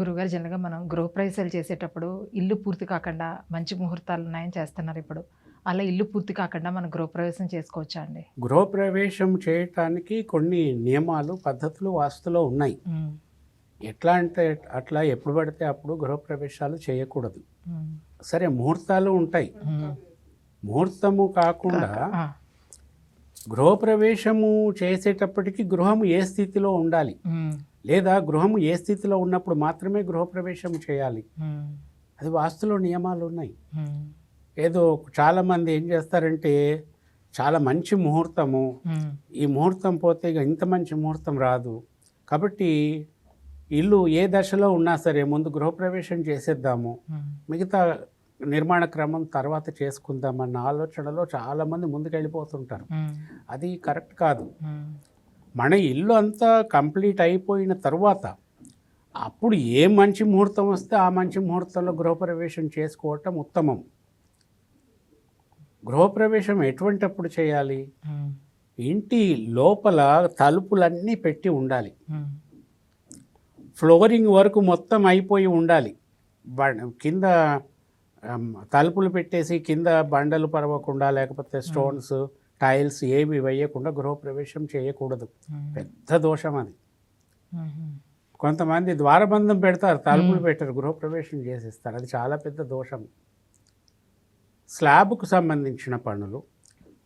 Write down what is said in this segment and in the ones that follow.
గురుగారు జనరల్గా మనం గృహప్రవేశాలు చేసేటప్పుడు ఇల్లు పూర్తి కాకుండా మంచి ముహూర్తాలు ఉన్నాయని చేస్తున్నారు ఇప్పుడు. అలా ఇల్లు పూర్తి కాకుండా మనం గృహప్రవేశం చేసుకోవచ్చా అండి? గృహప్రవేశం చేయటానికి కొన్ని నియమాలు పద్ధతులు వాస్తులో ఉన్నాయి. ఎట్లా అంటే అట్లా ఎప్పుడు పడితే అప్పుడు గృహప్రవేశాలు చేయకూడదు. సరే ముహూర్తాలు ఉంటాయి. ముహూర్తము కాకుండా గృహప్రవేశము చేసేటప్పటికి గృహము ఏ స్థితిలో ఉండాలి? లేదా గృహము ఏ స్థితిలో ఉన్నప్పుడు మాత్రమే గృహప్రవేశం చేయాలి. ఉమ్, అది వాస్తులో నియమాలు ఉన్నాయి. ఉమ్, ఏదో చాలామంది ఏం చేస్తారంటే చాలా మంచి ముహూర్తము ఉమ్, ఈ ముహూర్తం పోతే ఇక ఇంత మంచి ముహూర్తం రాదు. కాబట్టి ఇల్లు ఏ దశలో ఉన్నా సరే ముందు గృహప్రవేశం చేసేద్దాము. మిగతా నిర్మాణ క్రమం తర్వాత చేసుకుందామన్న ఆలోచనలో చాలామంది ముందుకు వెళ్ళిపోతుంటారు అది కరెక్ట్ కాదు. మన ఇల్లు అంతా కంప్లీట్ అయిపోయిన తర్వాత అప్పుడు ఏ మంచి ముహూర్తం వస్తే ఆ మంచి ముహూర్తంలో గృహప్రవేశం చేసుకోవటం ఉత్తమం. గృహప్రవేశం ఎటువంటప్పుడు చేయాలి? ఇంటి లోపల తలుపులన్నీ పెట్టి ఉండాలి. ఫ్లోరింగ్ వరకు మొత్తం అయిపోయి ఉండాలి. బ- కింద తలుపులు పెట్టేసి కింద బండలు పరవకుండా లేకపోతే స్టోన్స్ టైల్స్ ఏవి వేయకుండా గృహప్రవేశం చేయకూడదు. పెద్ద దోషం అది. కొంతమంది ద్వారబంధం పెడతారు తలుపులు పెట్టరు గృహప్రవేశం చేసేస్తారు. అది చాలా పెద్ద దోషం. స్లాబ్కు సంబంధించిన పనులు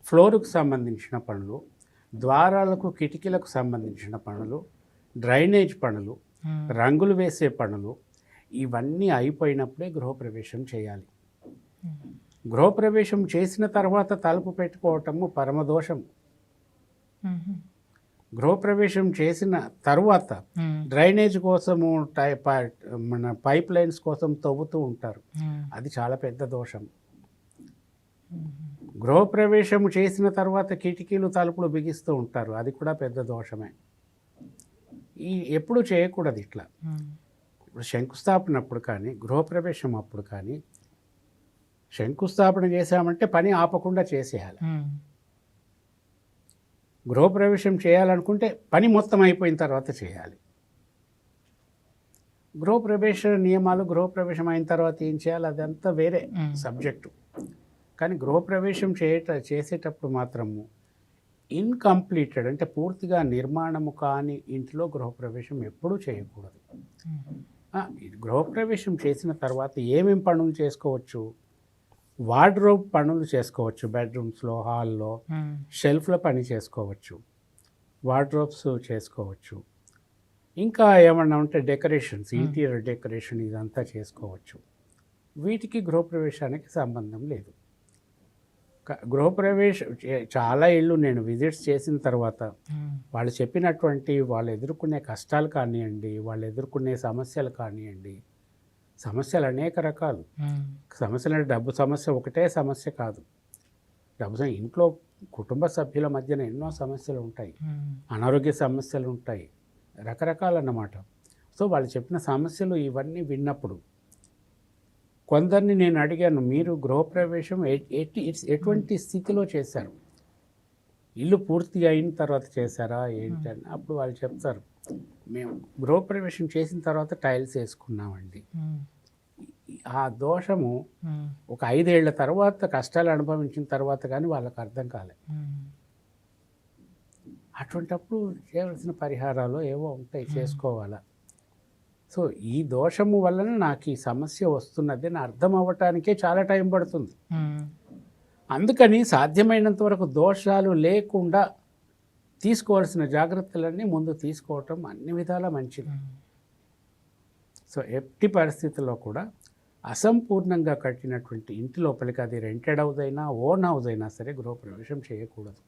ఫ్లోర్కు సంబంధించిన పనులు ద్వారాలకు కిటికీలకు సంబంధించిన పనులు డ్రైనేజ్ పనులు రంగులు వేసే పనులు ఇవన్నీ అయిపోయినప్పుడే గృహప్రవేశం చేయాలి. గృహప్రవేశం చేసిన తర్వాత తలుపు పెట్టుకోవటము పరమదోషం. గృహప్రవేశం చేసిన తర్వాత డ్రైనేజ్ కోసము మన పైప్ లైన్స్ కోసం తవ్వుతూ ఉంటారు. అది చాలా పెద్ద దోషం. గృహప్రవేశం చేసిన తర్వాత కిటికీలు తలుపులు బిగిస్తూ ఉంటారు. అది కూడా పెద్ద దోషమే. ఈ ఎప్పుడు చేయకూడదు ఇట్లా. ఇప్పుడు శంకుస్థాపన అప్పుడు కానీ గృహప్రవేశం అప్పుడు కానీ శంకుస్థాపన చేసామంటే పని ఆపకుండా చేసేయాలి. గృహప్రవేశం చేయాలనుకుంటే పని మొత్తం అయిపోయిన తర్వాత చేయాలి. గృహప్రవేశ నియమాలు గృహప్రవేశం అయిన తర్వాత ఏం చేయాలి? అదంతా వేరే. సబ్జెక్టు. కానీ గృహప్రవేశం చేయట చేసేటప్పుడు మాత్రము ఇన్కంప్లీటెడ్ అంటే పూర్తిగా నిర్మాణము కాని ఇంట్లో గృహప్రవేశం ఎప్పుడూ చేయకూడదు. గృహప్రవేశం చేసిన తర్వాత ఏమేం పనులు చేసుకోవచ్చు? వార్డ్రోబ్ పనులు చేసుకోవచ్చు బెడ్రూమ్స్లో హాల్లో షెల్ఫ్లో పని చేసుకోవచ్చు వార్డ్రోబ్స్ చేసుకోవచ్చు. ఇంకా ఏమన్నా ఉంటే డెకరేషన్స్ ఇంటీరియర్ డెకరేషన్ ఇదంతా చేసుకోవచ్చు. వీటికి గృహప్రవేశానికి సంబంధం లేదు. గృహప్రవేశం చాలా ఇళ్ళు నేను విజిట్స్ చేసిన తర్వాత వాళ్ళు చెప్పినటువంటి వాళ్ళు ఎదుర్కొనే కష్టాలు కానివ్వండి వాళ్ళు ఎదుర్కొనే సమస్యలు కానివ్వండి సమస్యలు అనేక రకాలు. సమస్యలు అంటే డబ్బు సమస్య ఒకటే సమస్య కాదు. డబ్బు ఇంట్లో కుటుంబ సభ్యుల మధ్యన ఎన్నో సమస్యలు ఉంటాయి. అనారోగ్య సమస్యలు ఉంటాయి. రకరకాలన్నమాట. సో వాళ్ళు చెప్పిన సమస్యలు ఇవన్నీ విన్నప్పుడు కొందరిని నేను అడిగాను మీరు గృహప్రవేశం ఎటువంటి స్థితిలో చేశారు? ఇల్లు పూర్తి అయిన తర్వాత చేశారా? ఏంటి అని. అప్పుడు వాళ్ళు చెప్తారు మేము గృహప్రవేశం చేసిన తర్వాత టైల్స్ వేసుకున్నామండి. ఆ దోషము ఒక ఐదేళ్ళ తర్వాత కష్టాలు అనుభవించిన తర్వాత కానీ వాళ్ళకి అర్థం కాలే. అటువంటప్పుడు చేయవలసిన పరిహారాలు ఏవో ఉంటాయి చేసుకోవాలా. సో ఈ దోషము వలన నాకు ఈ సమస్య వస్తున్నది అని అర్థం అవ్వటానికే చాలా టైం పడుతుంది. అందుకని సాధ్యమైనంత వరకు దోషాలు లేకుండా తీసుకోవాల్సిన జాగ్రత్తలన్నీ ముందు తీసుకోవటం అన్ని విధాలా మంచిది. సో ఎట్టి పరిస్థితుల్లో కూడా అసంపూర్ణంగా కట్టినటువంటి ఇంటి లోపలికి అది రెంటెడ్ హౌస్ అయినా ఓన్ హౌస్ అయినా సరే గృహప్రవేశం చేయకూడదు.